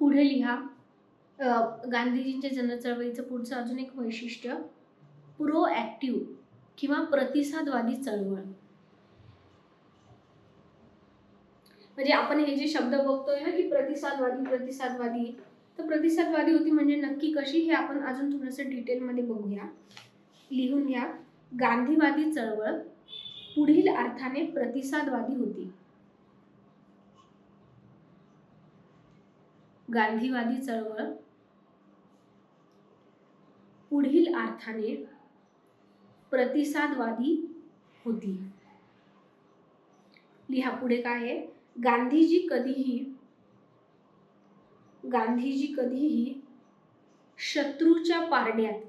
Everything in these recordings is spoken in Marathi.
पुढे लिहा. गांधीजींच्या जनचळवळीचं पुढचं अजून एक वैशिष्ट्य प्रो ॲक्टिव किंवा प्रतिसादवादी चळवळ. म्हणजे आपण हे जे शब्द बघतोय ना की प्रतिसादवादी प्रतिसादवादी तर प्रतिसादवादी होती म्हणजे नक्की कशी? हे आपण अजून थोडंसं डिटेलमध्ये बघूया. लिहून घ्या. गांधीवादी चळवळ पुढील अर्थाने प्रतिसादवादी होती. गांधीवादी चळवळ. पुढील अर्थाने प्रतिसादवादी होती. लिहा पुढे काय आहे? गांधीजी कधीही गांधीजी कधीही शत्रूच्या पारड्यात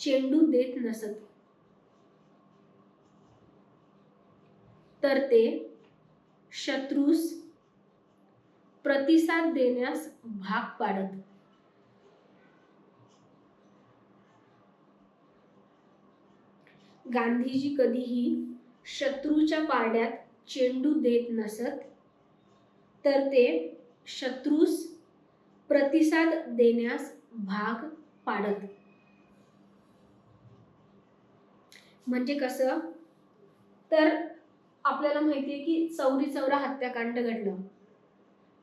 चेंडू देत नसत. तर ते शत्रूस प्रतिसाद देण्यास भाग पाडत. गांधीजी कधीही शत्रूच्या पारड्यात चेंडू देत नसत तर ते शत्रूस प्रतिसाद देण्यास भाग पाडत. म्हणजे कसं? तर आपल्याला माहिती आहे की चौरी चौरा हत्याकांड घडलं.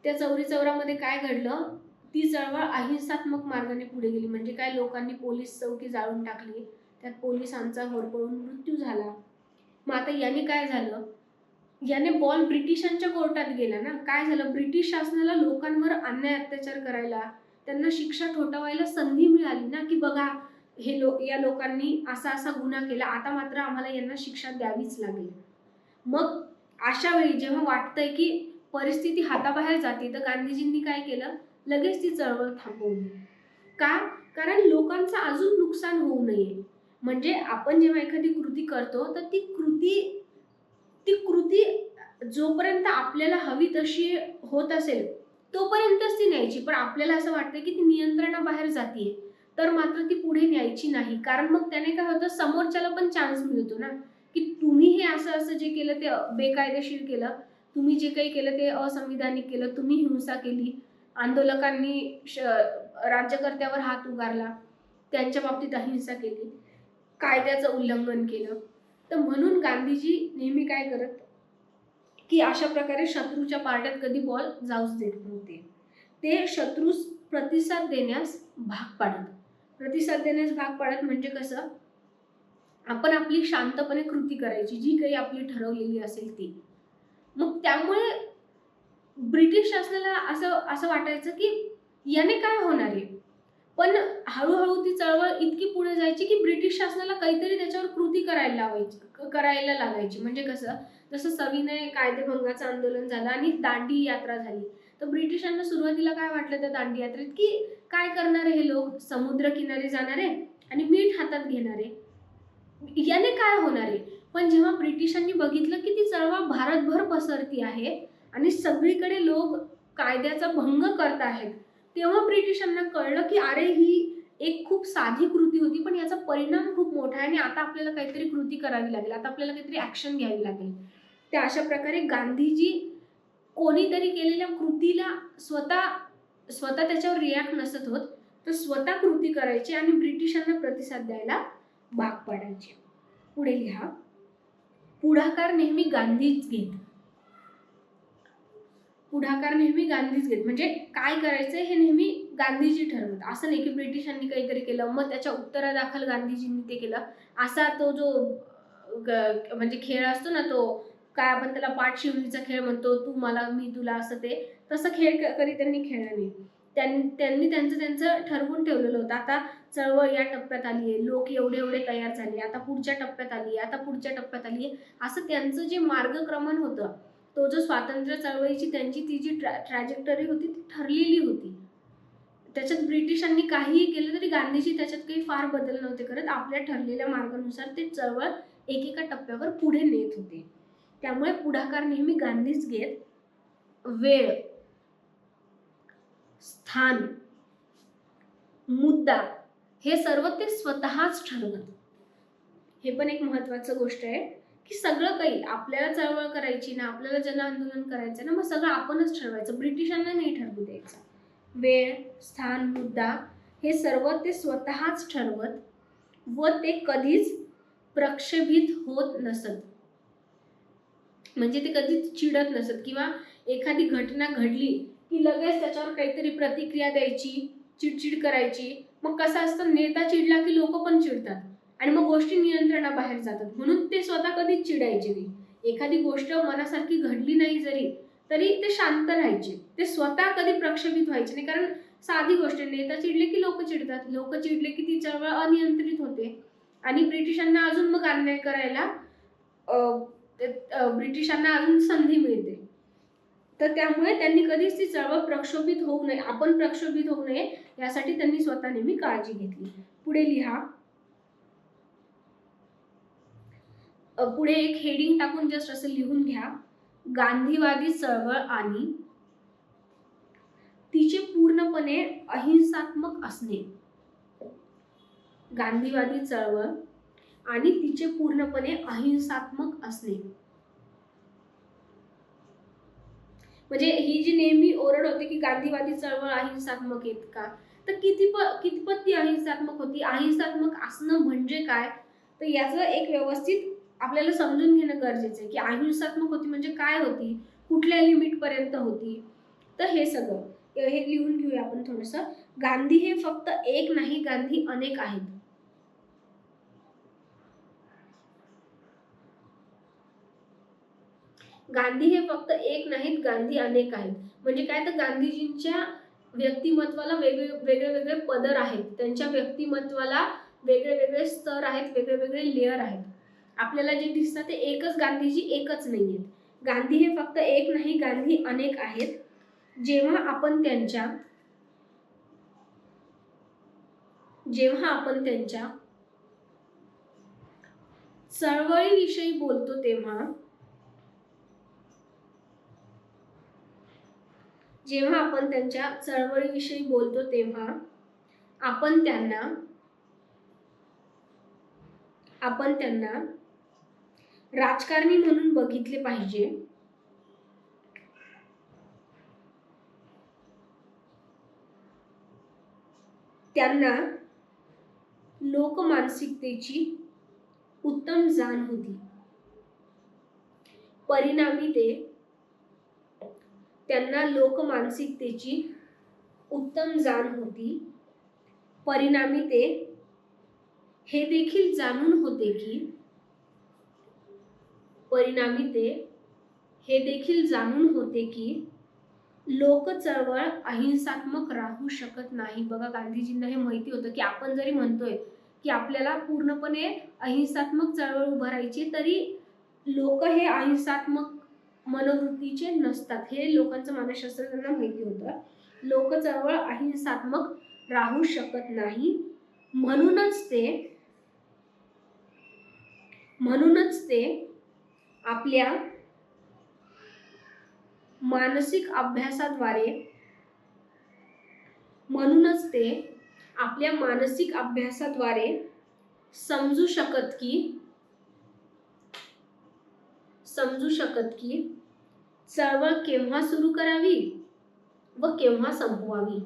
त्या चौरी चौरामध्ये काय घडलं? ती चळवळ अहिंसात्मक मार्गाने पुढे गेली. म्हणजे काय? लोकांनी पोलीस चौकी जाळून टाकली. त्यात पोलिसांचा होरपळून मृत्यू झाला. मग आता याने काय झालं? याने बॉल ब्रिटिशांच्या कोर्टात गेला ना? काय झालं? ब्रिटिश शासनाला लोकांवर अन्याय अत्याचार करायला त्यांना शिक्षा ठोठावायला संधी मिळाली ना? की बघा हे लो या लोकांनी असा असा गुन्हा केला. आता मात्र आम्हाला यांना शिक्षा द्यावीच लागेल. मग अशा वेळी जेव्हा वाटतंय की परिस्थिती हाताबाहेर जाते तर गांधीजींनी काय केलं? लगेच ती चळवळ थांबवली. का? कारण लोकांचं अजून नुकसान होऊ नये. म्हणजे आपण जेव्हा एखादी कृती करतो तर ती कृती ती कृती जोपर्यंत आपल्याला हवी तशी होत असेल तोपर्यंतच ती न्यायची. पण आपल्याला असं वाटतं की ती नियंत्रणाबाहेर जाते तर मात्र ती पुढे न्यायची नाही. कारण मग त्याने काय होतं? समोरच्याला पण चान्स मिळतो ना. की तुम्ही हे असं असं जे केलं ते बेकायदेशीर केलं तुम्ही जे काही केलं ते असंविधानिक केलं तुम्ही हिंसा केली आंदोलकांनी श राज्यकर्त्यावर हात उगारला त्यांच्या बाबतीत अहिंसा केली कायद्याचं उल्लंघन केलं. तर म्हणून गांधीजी नेहमी काय करत? की अशा प्रकारे शत्रूच्या पार्ट्यात कधी बॉल जाऊच देत नव्हते. ते शत्रूस प्रतिसाद देण्यास भाग पाडत. प्रतिसाद देण्यास भाग पाडत म्हणजे कसं? आपण आपली शांतपणे कृती करायची जी काही आपली ठरवलेली असेल ती. मग त्यामुळे ब्रिटिश शासनाला असं असं वाटायचं की याने काय होणार आहे? पण हळूहळू ती चळवळ इतकी पुढे जायची की ब्रिटिश शासनाला काहीतरी त्याच्यावर कृती करायला लावायची करायला लागायची. म्हणजे कसं? जसं सविनय कायदेभंगाचं आंदोलन झालं आणि दांडी यात्रा झाली. तर ब्रिटिशांना सुरुवातीला काय वाटलं त्या दांडी यात्रेत? की काय करणारे हे लोक? समुद्र किनारी जाणारे आणि मीठ हातात घेणारे. याने काय होणार आहे? पण जेव्हा ब्रिटिशांनी बघितलं की ती चळवळ भारतभर पसरती आहे आणि सगळीकडे लोक कायद्याचा भंग करत आहेत तेव्हा ब्रिटिशांना कळलं की अरे ही एक खूप साधी कृती होती पण याचा परिणाम खूप मोठा आहे आणि आता आपल्याला काहीतरी कृती करावी लागेल आता आपल्याला काहीतरी ॲक्शन घ्यावी लागेल. त्या अशा प्रकारे गांधीजी कोणीतरी केलेल्या कृतीला स्वतः स्वतः त्याच्यावर रिॲक्ट नसत होत तर स्वतः कृती करायची आणि ब्रिटिशांना प्रतिसाद द्यायला भाग पाडायचे. पुढे लिहा. पुढाकार नेहमी गांधीच घेत. पुढाकार नेहमी गांधीच घेत. म्हणजे काय करायचंय हे नेहमी गांधीजी ठरवत असं नाही की ब्रिटिशांनी काहीतरी केलं मग त्याच्या उत्तरादाखल गांधीजींनी ते केलं. असा तो जो म्हणजे खेळ असतो ना तो काय आपण त्याला पाठशिवणीचा खेळ म्हणतो तू मला मी तुला असं ते तसं खेळ कधी त्यांनी खेळला नाही. त्यांनी त्यांनी त्यांचं त्यांचं ठरवून ठेवलेलं होतं. आता चळवळ या टप्प्यात आली आहे. लोक एवढे एवढे तयार झाले आता पुढच्या टप्प्यात आली आहे. आता पुढच्या टप्प्यात आली आहे. असं त्यांचं जे मार्गक्रमण होतं तो जो स्वातंत्र्य चळवळीची त्यांची ती जी ट्रॅ ट्रॅजेक्टरी होती ती ठरलेली होती. त्याच्यात ब्रिटिशांनी काहीही केलं तरी गांधीजी त्याच्यात काही फार बदल नव्हते करत. आपल्या ठरलेल्या मार्गानुसार ते चळवळ एकेका टप्प्यावर पुढे नेत होते. त्यामुळे पुढाकार नेहमी गांधीच घेत. वेळ स्थान मुद्दा हे सर्व ते स्वतःच ठरवत. हे पण एक महत्वाचं गोष्ट आहे की सगळं काही आपल्याला चळवळ करायची ना आपल्याला जन आंदोलन करायचं ना मग सगळं आपणच ठरवायचं. ब्रिटिशांना नाही ठरवू द्यायचं. वेळ स्थान मुद्दा हे सर्व ते स्वतःच ठरवत व ते कधीच प्रक्षेपित होत नसत. म्हणजे ते कधीच चिडत नसत किंवा एखादी घटना घडली की लगेच त्याच्यावर काहीतरी प्रतिक्रिया द्यायची चिडचिड करायची. मग कसं असतं नेता चिडला की लोक पण चिडतात. आणि मग गोष्टी नियंत्रणाबाहेर जातात. म्हणून ते स्वतः कधीच चिडायचे नाही. एखादी गोष्ट मनासारखी घडली नाही जरी तरी ते शांत राहायचे. ते स्वतः कधी प्रक्षेपित व्हायचे नाही. कारण साधी गोष्ट आहे, नेता चिडले की लोक चिडतात. लोक चिडले की ती चळवळ अनियंत्रित होते. आणि ब्रिटिशांना अजून मग अन्याय करायला ब्रिटिशांना अजून संधी मिळते. तर त्यामुळे त्यांनी कधीच ती चळवळ प्रक्षोभित होऊ नये आपण प्रक्षोभित होऊ नये यासाठी त्यांनी स्वतः नेहमी काळजी घेतली. पुढे लिहा. पुढे एक हेडिंग टाकून जस्ट असं लिहून घ्या. गांधीवादी चळवळ आणि तिचे पूर्णपणे अहिंसात्मक असणे. गांधीवादी चळवळ आणि तिचे पूर्णपणे अहिंसात्मक असणे. म्हणजे ही जी नेहमी ओरड होते की गांधीवादी चळवळ अहिंसात्मक येत का? तर किती प कितपत ती अहिंसात्मक होती? अहिंसात्मक असणं म्हणजे काय? तर याचं एक व्यवस्थित आपल्याला समजून घेणं गरजेचं आहे की अहिंसात्मक होती म्हणजे काय होती? कुठल्या लिमिटपर्यंत होती? तर हे सगळं. हे लिहून घेऊया आपण थोडंसं. गांधी हे फक्त एक नाही गांधी अनेक आहेत. गांधी हे फक्त एक नाहीत गांधी अनेक आहेत. म्हणजे काय तर गांधीजींच्या व्यक्तिमत्वाला वेगळे वेगळे वेगळे पदर आहेत. त्यांच्या व्यक्तिमत्वाला वेगळे वेगळे स्तर आहेत वेगळे वेगळे लेअर आहेत. आपल्याला जे दिसतात ते एकच गांधीजी एकच नाही आहेत गांधी हे फक्त एक नाही गांधी अनेक आहेत. जेव्हा आपण त्यांच्या जेव्हा आपण त्यांच्या चळवळीविषयी बोलतो तेव्हा जेव्हा आपण त्यांच्या चळवळीविषयी बोलतो तेव्हा आपण त्यांना आपण त्यांना राजकारणी म्हणून बघितले पाहिजे. त्यांना लोकमानसिकतेची उत्तम जाण होती. परिणामी ते त्यांना लोकमानसिकतेची उत्तम जाण होती. परिणामी ते हे देखील जाणून होते की परिणामी ते हे देखील जाणून होते की लोक चळवळ अहिंसात्मक राहू शकत नाही. बघा गांधीजींना हे माहिती होतं की आपण जरी म्हणतोय की आपल्याला पूर्णपणे अहिंसात्मक चळवळ उभारायची तरी लोक हे अहिंसात्मक मनोवृत्तीचे नसतात. हे लोकांचं मानसशास्त्र त्यांना माहिती होतं. लोक चळवळ अहिंसात्मक राहू शकत नाही. म्हणूनच ते म्हणूनच ते आपल्या मानसिक अभ्यासाद्वारे म्हणूनच ते आपल्या मानसिक अभ्यासाद्वारे समजू शकत की समजू शकत की चळवळ केव्हा सुरू करावी व केव्हा संपवावी?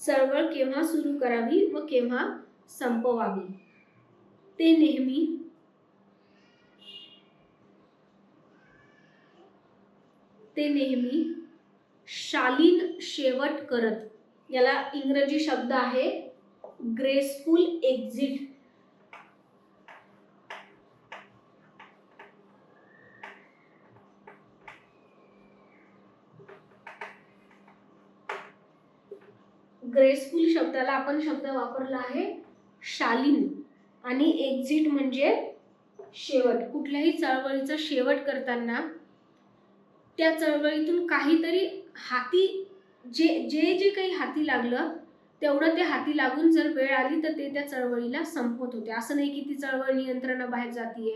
चळवळ केव्हा सुरू करावी व केव्हा संपवावी? ते नेहमी ते नेहमी शालीन शेवट करत याला इंग्रजी शब्द आहे ग्रेसफुल एक्झिट. ग्रेसफुल शब्दाला आपण शब्द वापरला आहे शालीन. आणि एक्झिट म्हणजे शेवट. कुठल्याही चळवळीचा शेवट करताना त्या चळवळीतून काहीतरी हाती जे जे जे काही हाती लागलं तेवढं ते हाती लागून जर वेळ आली तर ते त्या चळवळीला संपवत होते. असं नाही की ती चळवळ नियंत्रणाबाहेर जातीये.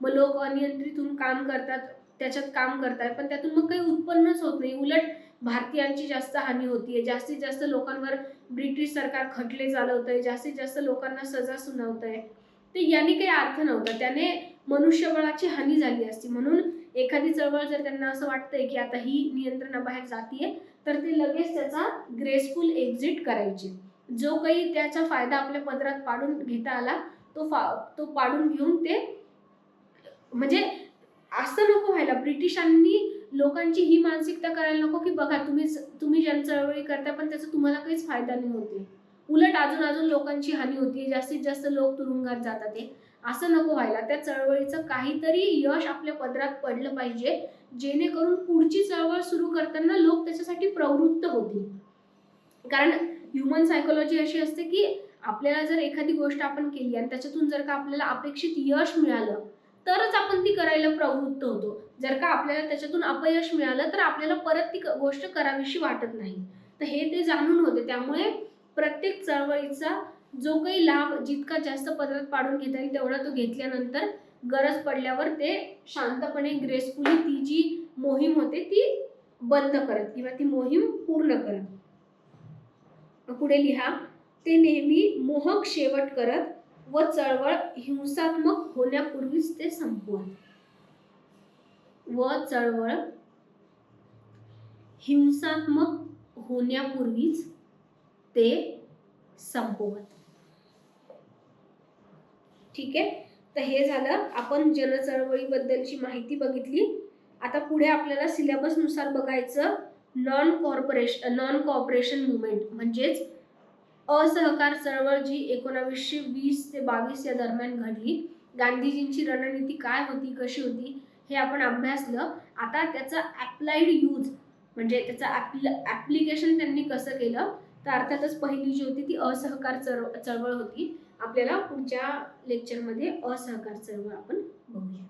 मग लोक अनियंत्रितून काम करतात त्याच्यात काम करतात पण त्यातून मग काही उत्पन्नच होत नाही. उलट भारतीयांची जास्त हानी होतीये. जास्तीत जास्त लोकांवर ब्रिटिश सरकार खटले चालवतंय. जास्तीत जास्त लोकांना सजा सुनावतंय. ते याने काही अर्थ नव्हता. त्याने मनुष्यबळाची हानी झाली असती. म्हणून एखादी चळवळ जर त्यांना असं वाटतंय की आता ही नियंत्रणाबाहेर जातीये तर ते लगेच त्याचा ग्रेसफुल एक्झिट करायचे. जो काही त्याचा फायदा आपल्या पदरात पाडून घेता आला तो फा तो पाडून घेऊन ते म्हणजे असं नको व्हायला. ब्रिटिशांनी लोकांची ही मानसिकता करायला नको की बघा तुम्ही तुम्ही जन चळवळी करता पण त्याचा तुम्हाला काहीच फायदा नाही होते उलट अजून अजून लोकांची हानी होती जास्तीत जास्त लोक तुरुंगात जातात ते असं नको व्हायला. त्या चळवळीचं काहीतरी यश आपल्या पदरात पडलं पाहिजे. जेणेकरून पुढची चळवळ सुरू करताना लोक त्याच्यासाठी प्रवृत्त होतील. कारण ह्युमन सायकोलॉजी अशी असते की आपल्याला जर एखादी गोष्ट आपण केली आणि त्याच्यातून जर का आपल्याला अपेक्षित यश मिळालं तरच आपण ती करायला प्रवृत्त होतो. जर का आपल्याला त्याच्यातून अपयश मिळालं तर आपल्याला परत ती गोष्ट करावीशी वाटत नाही. तर हे ते जाणून होते. त्यामुळे प्रत्येक चळवळीचा जो काही लाभ जितका जास्त पदरात पाडून घेता येईल तेवढा तो घेतल्यानंतर गरज पडल्यावर ते शांतपणे ग्रेसफुली ती जी मोहीम होते ती बंद करत किंवा ती मोहीम पूर्ण करत. पुढे लिहा ते नेहमी मोहक शेवट करत व चळवळ हिंसात्मक होण्यापूर्वीच ते संपवत. व चळवळ हिंसात्मक होण्यापूर्वीच ते संपवत. ठीक आहे? तर हे झालं. आपण जनचळवळीबद्दलची माहिती बघितली. आता पुढे आपल्याला सिलेबसनुसार बघायचं non corporation non cooperation movement म्हणजेच असहकार चळवळ जी एकोणावीसशे वीस ते बावीस या दरम्यान घडली. गांधीजींची रणनीती काय होती कशी होती हे आपण अभ्यासलं. आता त्याचा ॲप्लाइड यूज म्हणजे त्याचं ॲप्लिकेशन त्यांनी कसं केलं? तर अर्थातच पहिली जी होती ती असहकार चळव चळवळ होती. आपल्याला पुढच्या लेक्चरमध्ये असहकार चळवळ आपण बघूया.